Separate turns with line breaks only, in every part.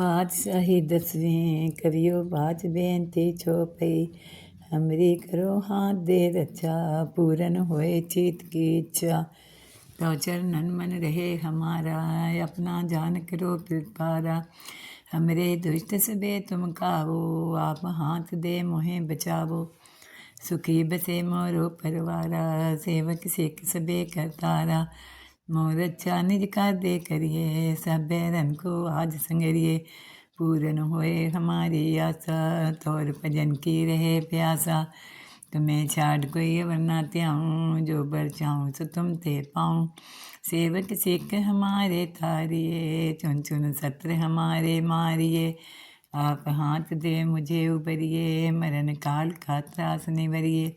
बादशाही दसवें करियो बाज बेनती छोपई। हमरी करो हाथ दे रचा, पूरन होए चीत की इच्छा। तो चरणन मन रहे हमारा, अपना जान करो कृपारा हमरे दुष्ट सबे तुम काबो आप हाथ दे मोहे बचावो। सुखी बसे मोरो परवारा, सेवक सिख सबे करतारा। मोर अच्छा निज कर दे करिए, सब बैरन को आज संगरिए। पूरन होए हमारी आशा, तौर भजन की रहे प्यासा। तुम्हें छाड़ कोई वरना त्याऊँ, जो बर चाहूँ सो तुम ते पाऊँ। सेवक सिख हमारे तारिए चुन चुन सत्र हमारे मारिए। आप हाथ दे मुझे उबरिए, मरण काल का त्रास निवरिए।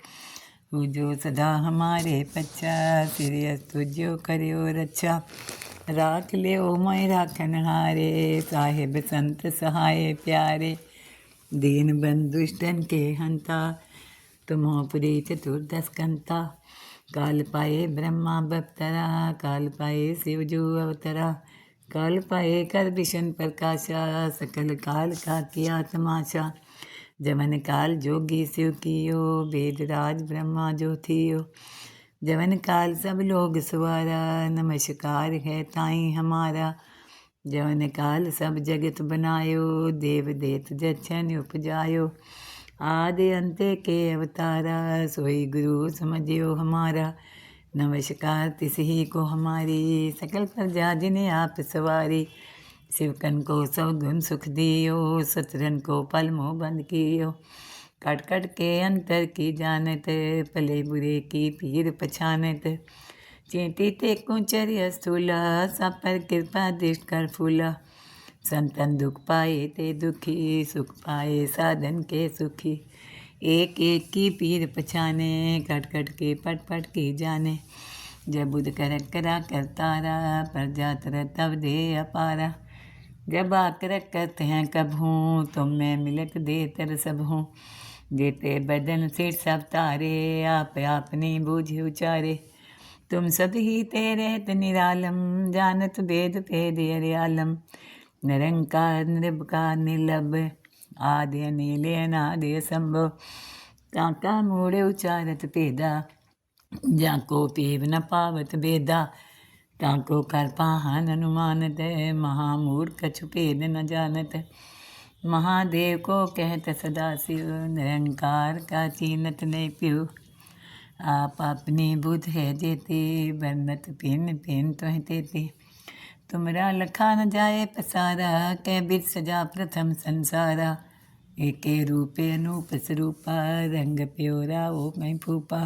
पूजो सदा हमारे पच्चा सिरियस तुझो करियो रक्षा राख ले ओ मैं राखन हारे, साहेब संत सहाय प्यारे। दीन बंधुष्टन के हंता, तुमो पुरी चतुर्दश कंता। काल पाए ब्रह्मा बप्तरा, काल पाए शिव जो अवतरा। काल पाए कर विष्ण प्रकाशा, सकल काल का किया तमाशा। जमन काल जोगी शिव कियो वेद राज ब्रह्मा जो थियो जवन काल सब लोग सुवारा, नमस्कार है ताई हमारा। जवन काल सब जगत बनायो देव देत जछन उपजायो। आदि अंत के अवतारा, सोई गुरु समझियो हमारा। नमस्कार तिस ही को हमारी, सकल प्रजा जिन्हें आप सवारी। शिवकन को सब गुण सुख दियो, सतरन को पल मोह बंद कियो। कट कट के अंतर की जानत, पले बुरे की पीर पछानत। चेती ते कुचर्य स्थूला सब पर कृपा दृष्ट कर फूला। संतन दुख पाए ते दुखी, सुख पाए साधन के सुखी। एक एक की पीर पछाने कट कट के पट पट के जाने। जब बुध कर करा करतारा पर जात तब दे अपारा। जब आकर करते हैं कब हूँ तुम मैं मिलत दे तर सब। हूँ जेते बदन सिर सब तारे, आप आपने बूझ उचारे। तुम सब ही तेरे निरालम, जानत वेद भेद अरियालम। निरंकार निर्भकार निर्लभ आदि अनिल अनादि संभव काका मूड़े उचारत भेदा जाको पीव न पावत भेदा ताको कर पाहन अनुमानत महामूढ़ कछु भेद न जानत। महादेव को कहत, सदा शिव, निरंकार का चीनत नहीं पियो। आप अपनी बुध है देते बरनत पिन पिन तो है देते। तुमरा लखा न जाए पसारा कै बिर सजा प्रथम संसारा। एके रूपे अनूप स्वरूपा, रंग प्योरा ओ मैं फूपा।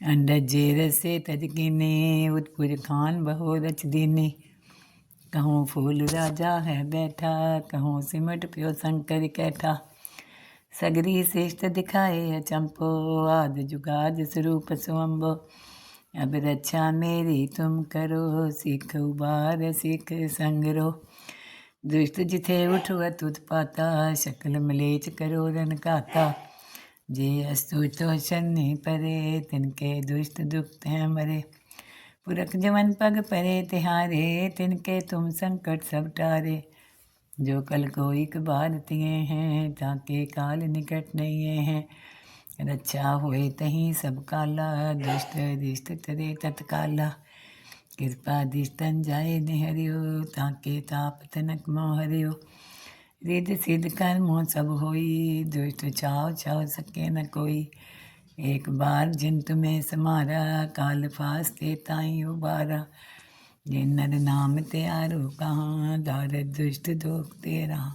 अंडज जेर से तज गिने उत्पुर खान बहो रच दीने। कहूँ फूल राजा है बैठा, कहूँ सिमट प्यो शंकर कैठा। सगरी श्रेष्ठ दिखाए अचंपो आद जुगाद स्वरूप स्वम्भो अब रक्षा मेरी तुम करो, सिख उबार, सिख संगरो। दुष्ट जिथे उठवत उत्पाता शकल मलेच करो रन काता। जे, अस्तु तो शनि परे, तिनके दुष्ट दुख हैं मरे पुरख जवन पग परे, तिहारे, तिनके तुम संकट सब टारे। जो कल को एक बार तिए हैं, ताके काल निकट नहीं हैं। रक्षा हुए तहीं सब काला, दुष्ट दिष्ट तरे तत्काला। कृपा दिष्टन जाए निहरियो, ताके ताप तनक मोह हरियो रिद सिद्ध कर मोह सब होई दुष्ट चाव चाव सके न कोई एक बार जिन तुम्हें समारा काल फास्ते ताई उबारा जे नर नाम त्यारो कहाँ दार दुष्ट दोख तेरा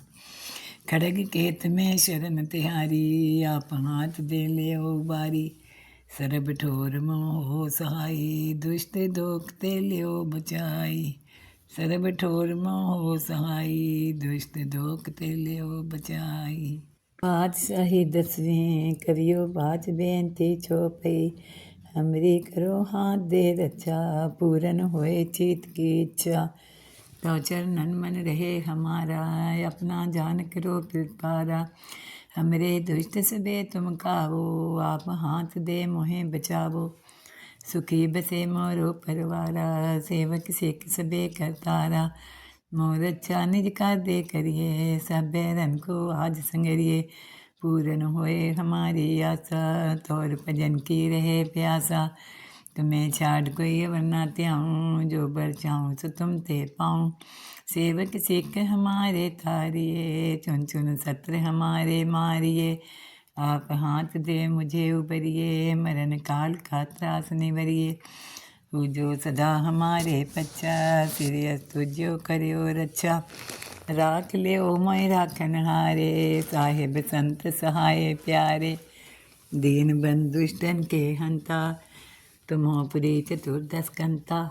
खड़ग केत में शरण तिहारी आप हाथ दे ले ओ बारी सरब ठोर मोह सहाई दुष्ट दोख ते लियो बचाई सरब ठोर मोह सहाई दुष्ट दोख ते लियो बचाई पातशाही दसवें करियो बाज बेनती छो पई हमरी करो हाथ दे रक्षा पूरन होए चीत की इच्छा तो चरणन मन रहे हमारा अपना जान करो कृपारा हमरे दुष्ट सबे तुम कावो आप हाथ दे मोहे बचावो सुखी बसे मोरो परवारा, सेवक सिख सबे करतारा। मोर अच्छा निज दे करिए, सब बैरन को आज संगरिए। पूरन होए हमारी आशा, तौर भजन की रहे प्यासा। तुम्हें छाड़ कोई वरना त्याऊँ, जो बर चाहूँ सो तुम ते पाऊँ। सेवक सिख हमारे तारिए, चुन चुन सत्र हमारे मारिए। आप हाथ दे मुझे उबरिए, मरण काल का त्रास निवरिए। जो सदा हमारे पच्चा सिर तुझो करियो रक्षा राख ले ओ मैं राखन हारे साहेब संत सहाय प्यारे। दीन बंधुष्टन के हंता, तुमो पुरी चतुर्दश कंता।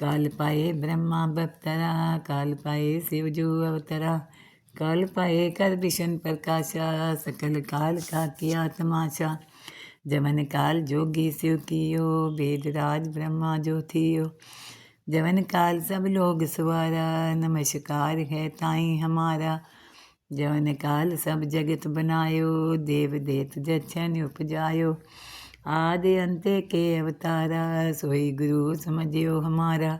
काल पाए ब्रह्मा बप्तरा, काल पाए शिव जो अवतरा। काल पाए कर विशन प्रकाशा, सकल काल का किया तमाशा जमन काल जोगी शिव कियो, वेद राज ब्रह्मा जो थियो। जवन काल सब लोग सवारा, नमस्कार है ताई हमारा। जवन काल सब जगत बनायो, देव देत जछन उपजायो। आदि अंत्य के अवतारा, सोई गुरु समझियो हमारा।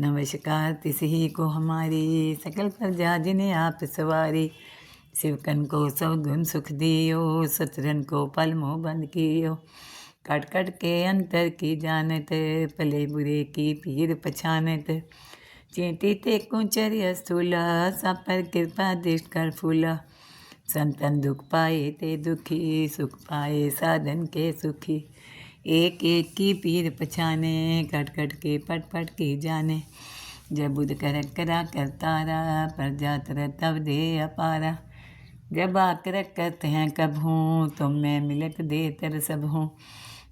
नमस्कार, तिस ही को हमारी सकल प्रजा जिन्हें आप सवारी। शिवकन को सब गुण सुख दियो, सतरन को पल मोह बंद कियो। कट कट के अंतर की जानत, पले बुरे की पीर पछानत। चेटी ते कुचर्य स्थूला, सब पर कृपा दृष्ट कर फूला। संतन दुख पाए ते दुखी, सुख पाए साधन के सुखी। एक एक की पीर पछाने, कट कट के पट पट की जाने। जब बुध कर करा करतारा पर जातर तब दे अपारा। जब आकर करते हैं कब हूँ तुम मैं मिलत दे तर सब। हूँ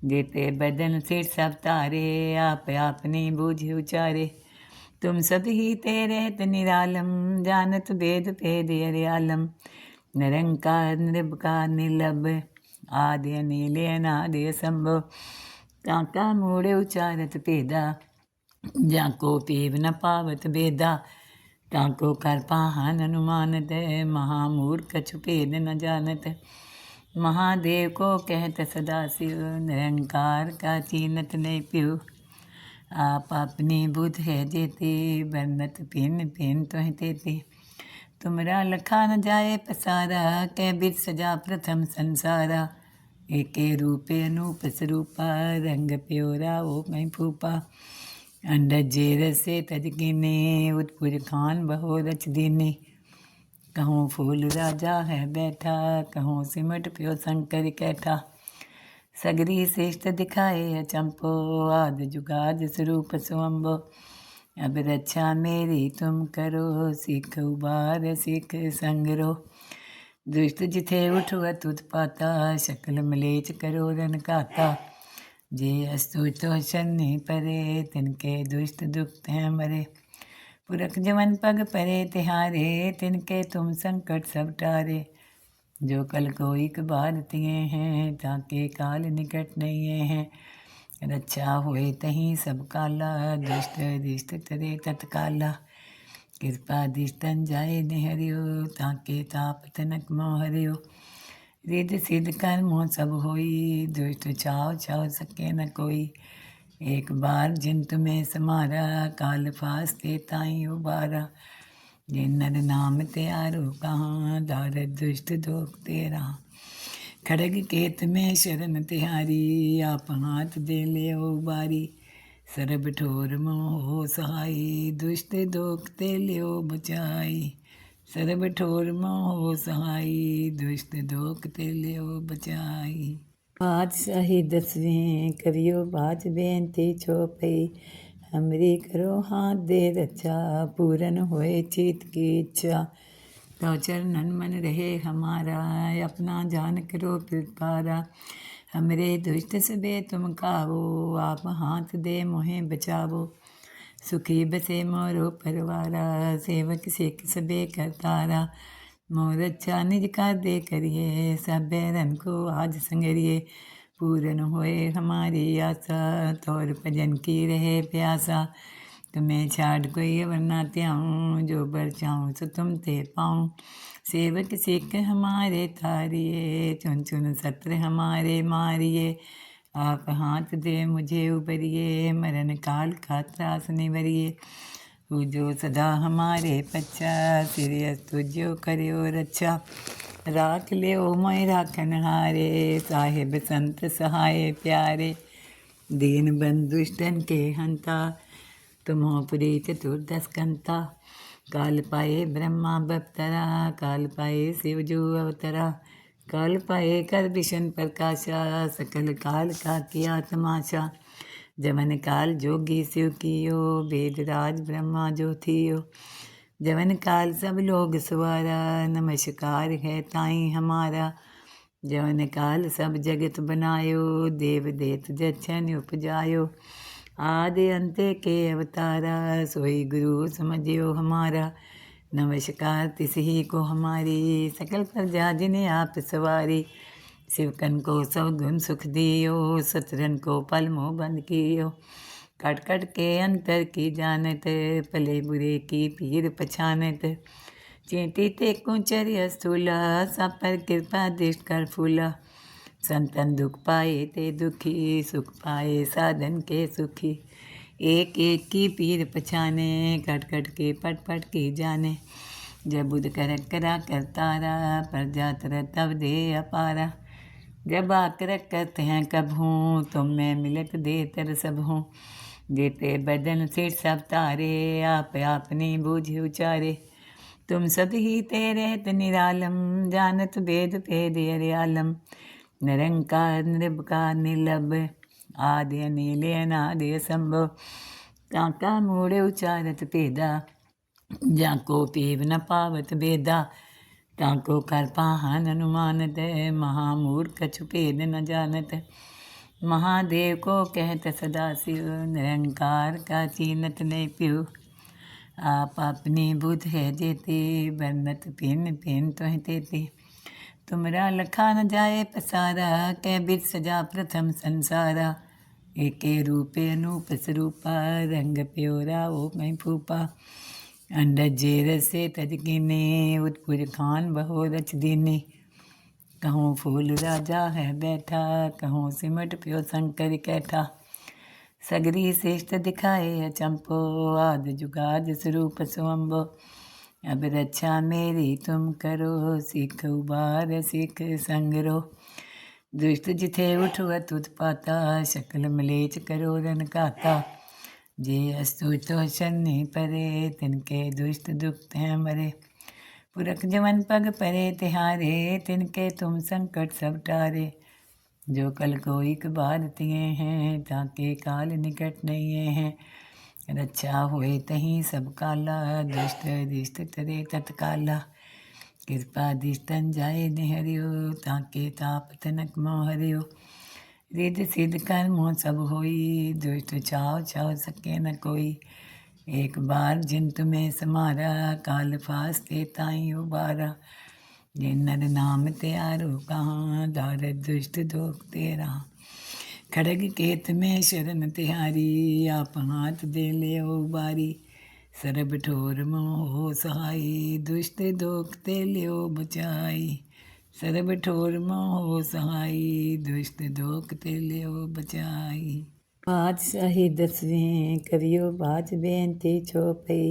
देते बदन सिर सब तारे, आप आपने बूझ उचारे। तुम सब ही तेरे निरालम जानत भेद भेद अरियालम निरंकार निर्भकार निर्लभ आदि नीले अनादि संभव काका मूड़े उचारत भेदा जाको पीव न पावत भेदा ताको कर पाहन अनुमानत महामूर्ख कछु भेद न जानत महादेव को कहत सदा शिव निरंकार का चीनत नहीं प्यू आप अपनी बुद्ध है देते बरनत पिन पिन तो देते तुमरा लखा न जाए पसारा कै बिर सजा प्रथम संसारा एके रूपे अनूप स्वरूपा रंग प्योरा, ओ मैं फूपा। अंड जेर से तजगिने उत्पुर खान बहो रच दीने। कहूँ फूल राजा है बैठा, कहूँ सिमट प्यो शंकर कैठा। सगरी श्रेष्ठ दिखाए अचंपो, आद जुगाद स्वरूप स्वम्भो अब रक्षा मेरी तुम करो, सिख उबार, सिख संगरो। दुष्ट जिथे उठुआ तुत पाता, शकल मलेच करो रन काता। जे अस्तु तो शनि परे, तिनके दुष्ट दुख हैं मरे। पुरख जमन पग परे, तिहारे, तिनके तुम संकट सब टारे। जो कल को एक बार तिए हैं, ताके काल निकट नहीं हैं। रक्षा हुए तहीं सब काला, दुष्ट दिष्ट तरे तत्काला। कृपा दिष्टन जाए निहरियो ताके ताप तनक मोह हरियो रिद सिद्ध कर्मो सब होई दुष्ट छाव छाव सके न कोई एक बार जिन तुम्हें समारा काल फास्ते ताई उबारा जिन नर नाम त्यारो कहाँ दार दुष्ट दोख तेरा खड़ग केत में शरण तिहारी आप हाथ दे ले ओ बारी सरब ठोर मोह सहाई, दुष्ट दोखते लियो बचाई। सरब ठोर मोह सहाई, दुष्ट दोखते लियो बचाई। बादशाही दसवें, करियो बाज बेनती छोपई। हमरी करो हाथ दे रचा, पूरन होए चीत की इच्छा। तो चरणन मन रहे हमारा, अपना जान करो कृपारा। हमरे दुष्ट सबे तुम खावो, आप हाथ दे मोहे बचावो। सुखी बसे मोरो परवारा, सेवक सिख सबे करतारा। मोर अच्छा निज का दे करिए, सब रन को आज संगरिए। पूरन होए हमारी आशा तौर भजन की रहे प्यासा। तुम्हें छाड़ ये वरना त्याऊँ जो बर चाहूँ सो तुम ते पाऊँ। सेवक सिख हमारे तारिए चुन चुन सत्र हमारे मारिए। आप हाथ दे मुझे उबरिए, मरण काल का त्रास निवरिए। पूजो सदा हमारे पच्चा सिर तुझो करियो रक्षा राख लियो मैं राखन हारे साहेब संत सहाय प्यारे। दीन बंधुष्टन के हंता तुमो पुरी चतुर्दश कंता काल पाए ब्रह्मा बप्तरा काल पाए शिव जो अवतरा। काल पाए कर विशन प्रकाशा, सकल काल का किया तमाशा। जमन काल जोगी शिव कियो, वेद राज ब्रह्मा जो थियो जमन काल सब लोग सवारा, नमस्कार है ताई हमारा। जवन काल सब जगत बनायो, देव देत जछन उपजायो। आदि अंते के अवतारा सोई गुरु समझियो हमारा नमस्कार तिस ही को हमारी सकल प्रजा जिन्हें आप सवारी शिवकन को सब गुण सुख दियो सतरन को पल मोह बंद कियो कट कट के अंतर की जानत पले बुरे की पीर पछानत चेटी ते कुचर्य स्थूला सब पर कृपा दृष्ट कर फूला संतन दुख पाए ते दुखी, सुख पाए साधन के सुखी। एक एक की पीर पछाने कट कट के पट पट की जाने। जब बुध कर करा कर तारा पर जातर तब दे अपारा। जब आकर करते हैं कब हूँ, तुम मैं मिलक दे तर सब हूँ। देते बदन सिर सब तारे, आप आपने बूझ उचारे। तुम सब ही तेरे निरालम, जानत वेद भेद आलम निरंकार निर्भकार निर्लब आदि अनिल अनादि संभव काका मूड़े उचारत भेदा जाको पीव न पावत भेदा ताको कर पाहन अनुमानत महामूर्ख कछु भेद न जानत महादेव को कहत सदा शिव निरंकार का चीनत नहीं प्यू आप अपनी बुध है जेते बरनत पिन पिन तो तेते तुमरा लखा न जाए पसारा, कै बिर सजा प्रथम संसारा। एके रूपे अनूप स्वरूपा रंग प्योरा ओ मैं फूपा। अंडर जेर से तजगिने उत्पुर खान बहो रच दीने। कहूँ फूल राजा है बैठा, कहूँ सिमट प्यो शंकर कैठा। सगरी श्रेष्ठ दिखाए अचंपो, आद जुगाद स्वरूप स्वम्भो अब रक्षा मेरी तुम करो, सिख उबार, सीख संगरो। दुष्ट जिथे उठुआ तुत पाता, शकल मलेच करो रन काता। जे अस्तु तो शनि परे, तिनके दुष्ट दुख हैं मरे। पुरख जवन पग परे, तिहारे, तिनके तुम संकट सब टारे। जो कल को एक बार तिए हैं, ताके काल निकट नहीं हैं। रक्षा हुए तहीं सब काला दुष्ट दिष्ट तरे तत्काला कृपा दिष्टन जाए निहरियो ताके ताप तनक मोहरियो रिद सिद्ध कर्मो सब होई दुष्ट चाव चाव सके न कोई एक बार जिन तुम्हें समारा काल फास्ते ताई उबारा जिन नर नाम त्यारो कहाँ दार दुष्ट दोख तेरा खड़ग केत में शरण तिहारी आप हाथ दे ले बारी सरब ठोर मोह सहाई दुष्ट दोख ते लियो बचाई सरब ठोर मोह सहाई दुष्ट दोख ते लियो बचाई पातशाही दसवें करियो बाज बेनती छोपई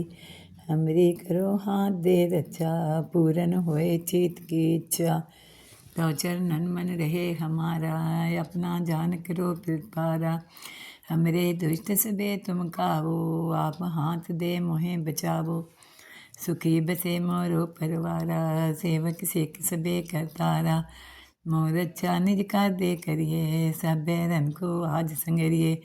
हमरी करो हाथ दे रक्षा पूरन होए चीत की इच्छा तो चरणन मन रहे हमारा, अपना जान करो कृपारा हमरे दुष्ट सबे तुम कावो, आप हाथ दे मोहे बचावो। सुखी बसे मोरो परवारा, सेवक सिख सबे करतारा। मोर अच्छा निज का दे करिए, सब बैरन को आज संगरिए।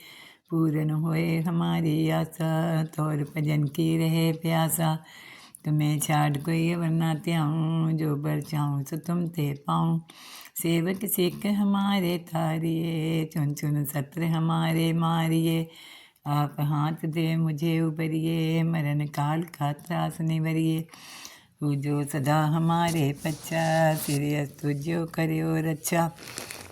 पूरन होए हमारी आशा, तौर भजन की रहे प्यासा। तुम्हें छाड़ कोई वरना त्याऊँ, जो बर चाहूँ सो तुम ते पाऊँ। सेवक सिख हमारे तारिए चुन चुन सत्र हमारे मारिए। आप हाथ दे मुझे उबरिए, मरण काल का त्रास निवरिए। पूजो सदा हमारे पच्चा सिर तुझो करियो रक्षा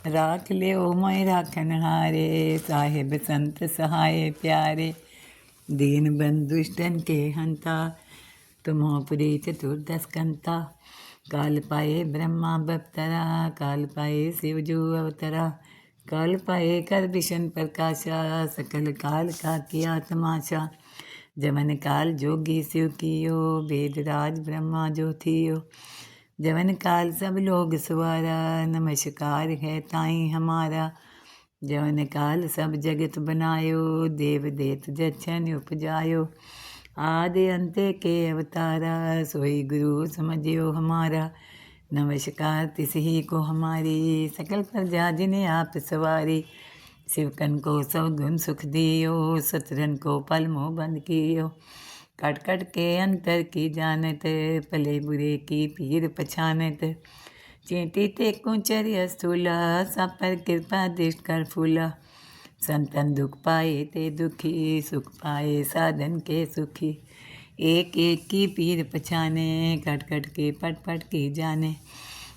राख लियो मैं राखन हारे साहिब संत सहाय प्यारे। दीन बंधुष्टन के हंता तुमो पुरी चतुर्दश कंता काल पाए ब्रह्मा बप्तरा काल पाए शिव जो अवतरा काल पाए कर विशन प्रकाशा सकल काल का किया तमाशा जवन काल जोगी शिव कियो वेद राज ब्रह्मा जो थियो जवन काल सब लोग सुवारा, नमस्कार है ताई हमारा। जवन काल सब जगत बनायो देव देत जछन उपजायो। आदि अंत्य के अवतारा, सोई गुरु समझियो हमारा। नमस्कार, तिस ही को हमारी। सकल प्रजा जिन्हें आप सवारी। शिवकन को सब सुख दियो, सतरन को पल मोह बंद कियो। कट कट के अंतर की जानत भले बुरे की पीर पछानत। चेती ते कुचर्य स्थूला सब पर कृपा दृष्ट कर फूला। संतन दुख पाए ते दुखी, सुख पाए साधन के सुखी। एक एक की पीर पछाने, कट कट के पट पट के जाने।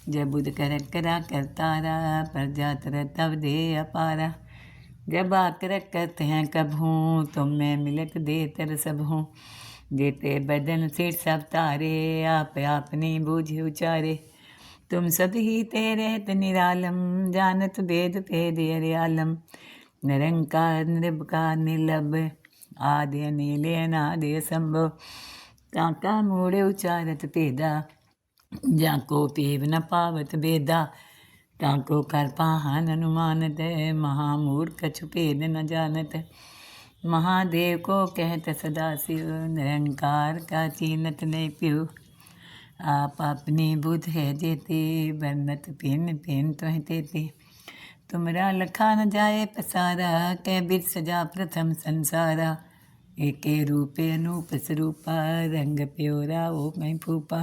जब बुध कर करा करतारा पर जात तब दे अपारा। जब आकर करते हैं कब हूँ तुम मैं मिलत दे तर सब। हूँ जेते बदन सिर सब तारे, आप आपने बूझ उचारे। तुम सब ही तेरे, निरालम, जानत वेद भेद आलम निरंकार निर्भकार निर्लभ आदि अनिल अनादि संभव काका मूड़े उचारत भेदा जाको पीव न पावत बेदा ताको कर पाहन अनुमानत महामूढ़ कछु भेद न जानत महादेव को कहत सदा शिव निरंकार का चीनत नहीं पियो आप अपनी बुध है जेते बरनत पिन पिन तो तेते तुमरा लखा न जाए पसारा कै बिर सजा प्रथम संसारा। एक रूपे अनूप स्वरूपा रंग प्योरा ओ मैं फूपा।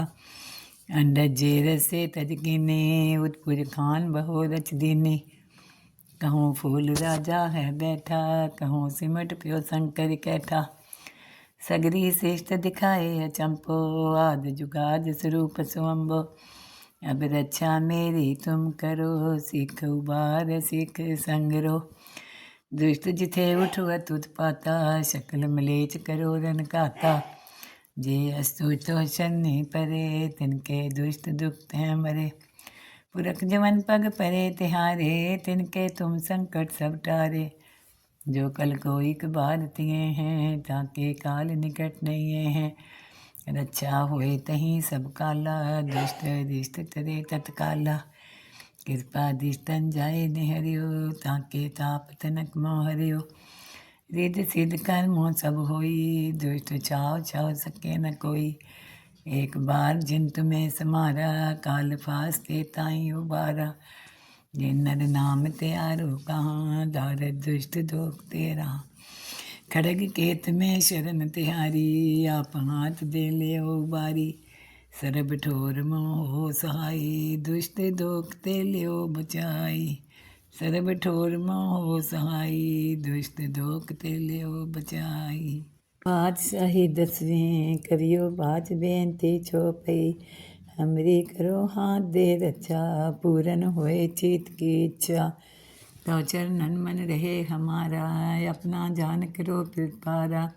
अंडर जेर से तजगिने उत्पुर खान बहो रच दीने। कहूँ फूल राजा है बैठा, कहूँ सिमट प्यो शंकर कैठा। सगरी श्रेष्ठ दिखाए अचंपो, आद जुगाद स्वरूप स्वम्भो अब रक्षा मेरी तुम करो, सिख उबार, सिख संगरो। दुष्ट जिथे उठुआ तुत पाता, शकल मलेच करो रन काता। जे अस्तु तो शनि परे, तिनके दुष्ट दुख हैं मरे। पुरख जवन पग परे, तिहारे, तिनके तुम संकट सब टारे। जो कल को एक बार तिए हैं, ताके काल निकट नहीं हैं। रक्षा हुए तहीं सब काला। दुष्ट दिष्ट तरे तत्काला। कृपा दिष्टन जाए निहरियो, ताके ताप तनक मोह हरियो रिद सिद्ध कर मोह सब होई, दुष्ट छाव छाव सके न कोई। एक बार जिन तुम्हें समारा, काल फास ते ताई उबारा। जिन नर नाम त्यारो कहाँ, दार दुष्ट दोख तेरा। खड़ग केत में शरण तिहारी आप हाथ दे ले ओ बारी। सरब ठोर मोह सहाई, दुष्ट दोख ते लियो बचाई। सरब ठोर मोह सहाई, दुष्ट दोख ते लियो बचाई। बादशाही दसवें, करियो बाज बेनती छोपई। हमरी करो हाथ दे रचा, पूरन होए चीत की इच्छा। तो चरणन मन रहे हमारा, अपना जान करो कृपारा।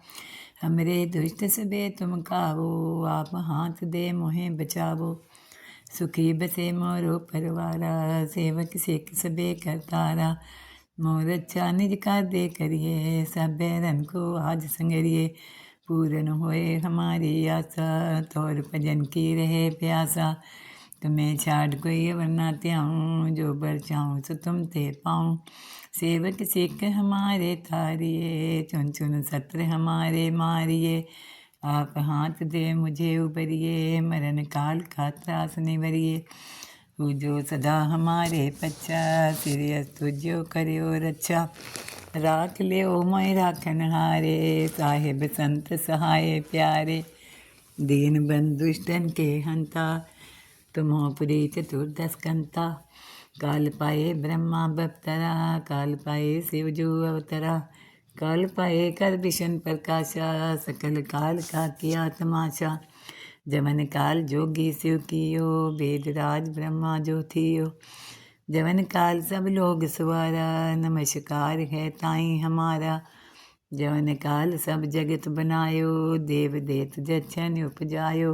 हमरे दुष्ट सबे तुम कावो, आप हाथ दे मोहे बचावो। सुखी बसे मोरो परवारा, सेवक सिख सबे करतारा। मोर अच्छा निज का दे करिए सब बैरन को आज संगरिए। पूरन होए हमारी आशा, तौर भजन की रहे प्यासा। तुम्हें छाड़ को ये वरना त्याऊँ जो बर चाहूँ सो तुम ते पाऊँ। सेवक सिख हमारे तारिए चुन चुन सत्र हमारे मारिए। आप हाथ दे मुझे उबरिए, मरण काल का त्रास निवरिए। जो सदा हमारे पच्चा सिर तुझो करो रक्षा। राख ले ओ मैं राखन हारे, साहेब संत सहाय प्यारे। दीन बंधुष्टन के हंता तुमोपुरी चतुर्दशकंता काल पाए ब्रह्मा बप्तरा काल पाए शिवजू अवतरा काल पाए कर विशन प्रकाशा, सकल काल का किया तमाशा जमन काल जोगी शिव कियो, वेद राज ब्रह्मा जो थियो जवन काल सब लोग सुवारा, नमस्कार है ताई हमारा। जवन काल सब जगत बनायो देव देत जछन उपजायो।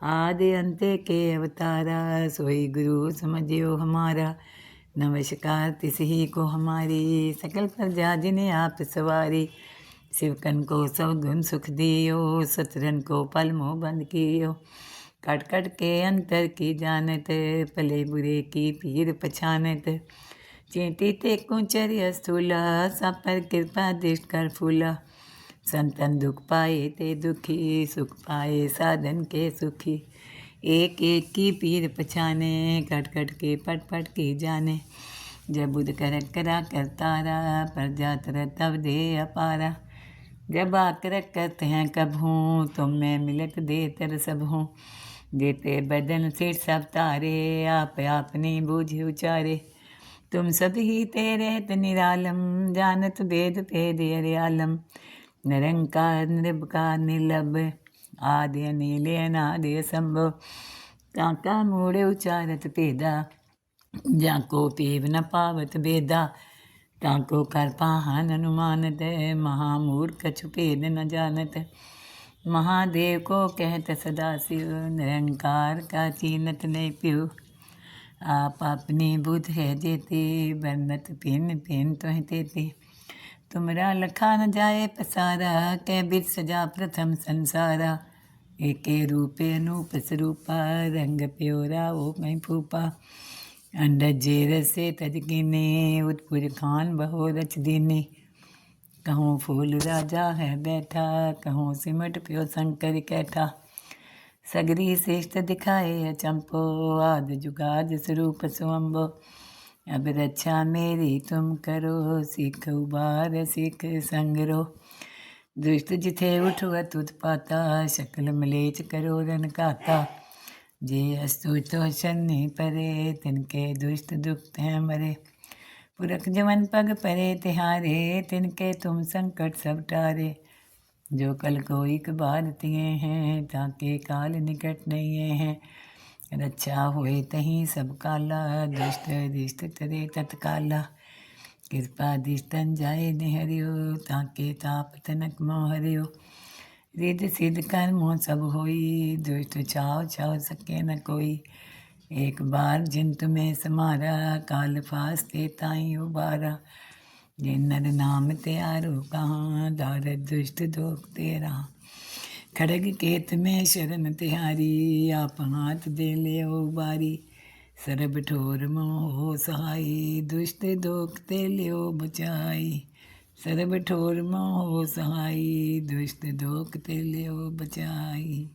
आदि अंत्य के अवतारा सोई गुरु समझियो हमारा नमस्कार तिस ही को हमारी सकल प्रजा जिन्हें आप सवारी शिवकन को सब गुण सुख दियो सतरन को पल मोह बंद कियो कट कट के अंतर की जानत भले बुरे की पीर पछानत चेटी ते कुचर्य स्थूला सब पर कृपा दृष्ट कर फूला संतन दुख पाए ते दुखी, सुख पाए साधन के सुखी। एक एक की पीर पछाने, कट कट के पट पट की जाने। जब बुध कर करा कर तारा पर जातर तब दे अपारा। जब आकर करते हैं कब हूँ तुम मैं मिलत दे तर सब। हूँ देते बदन सिर सब तारे, आप आपने बूझ उचारे। तुम सब ही तेरे निरालम, जानत भेद भेद अरे आलम। निरंकार निरपकार निर्लभ आदि नीले अनादि संभव काका मूड़े उचारत भेदा, जाको पीव न पावत भेदा। ताको कर पाहन अनुमानत, महामूर्ख कछु भेद न जानत। महादेव को कहत सदा शिव, निरंकार का चीनत नहीं प्यू। आप अपनी बुध है देते बरनत पिन पिन तो है देते। तुमरा लखा न जाए पसारा कै बिर सजा प्रथम संसारा। एके रूपे अनूप स्वरूपा रंग प्योरा ओ मैं फूपा। अंड जेर से तजगिने उत्पुर खान बहो रच दीने। कहूँ फूल राजा है बैठा, कहूँ सिमट प्यो शंकर कैठा। सगरी श्रेष्ठ दिखाए चंपो आद जुगाद स्वरूप स्वम्भो अब रक्षा मेरी तुम करो, सिख उबार, सीख संगरो। दुष्ट जिथे उठुआ तुत पाता, शकल मलेच करो रन काता। जे अस्तु तो शनि परे, तिनके दुष्ट दुख हैं मरे। पुरख जमन पग परे, तिहारे, तिनके तुम संकट सब टारे। जो कल को एक बार तिए हैं, ताके काल निकट नहीं हैं। रक्षा हुए तहीं सब काला दुष्ट दिष्ट तरे तत्काला कृपा दिष्टन जाए निहरियो ताके ताप तनक मोह हरियो रिद सिद्ध कर्मो सब होई दुष्ट छाव छाव सके न कोई एक बार जिन तुम्हें समारा काल फास्ते ताई उबारा जिन नर नाम त्यारो कहाँ दार दुष्ट दोख तेरा खड़ग केत में शरण तिहारी आप हाथ दे ले बारी। सरब ठोर मोह सहाई, दुष्ट दोख ते लियो बचाई। सरब ठोर मोह सहाई, दुष्ट दोख ते लियो बचाई।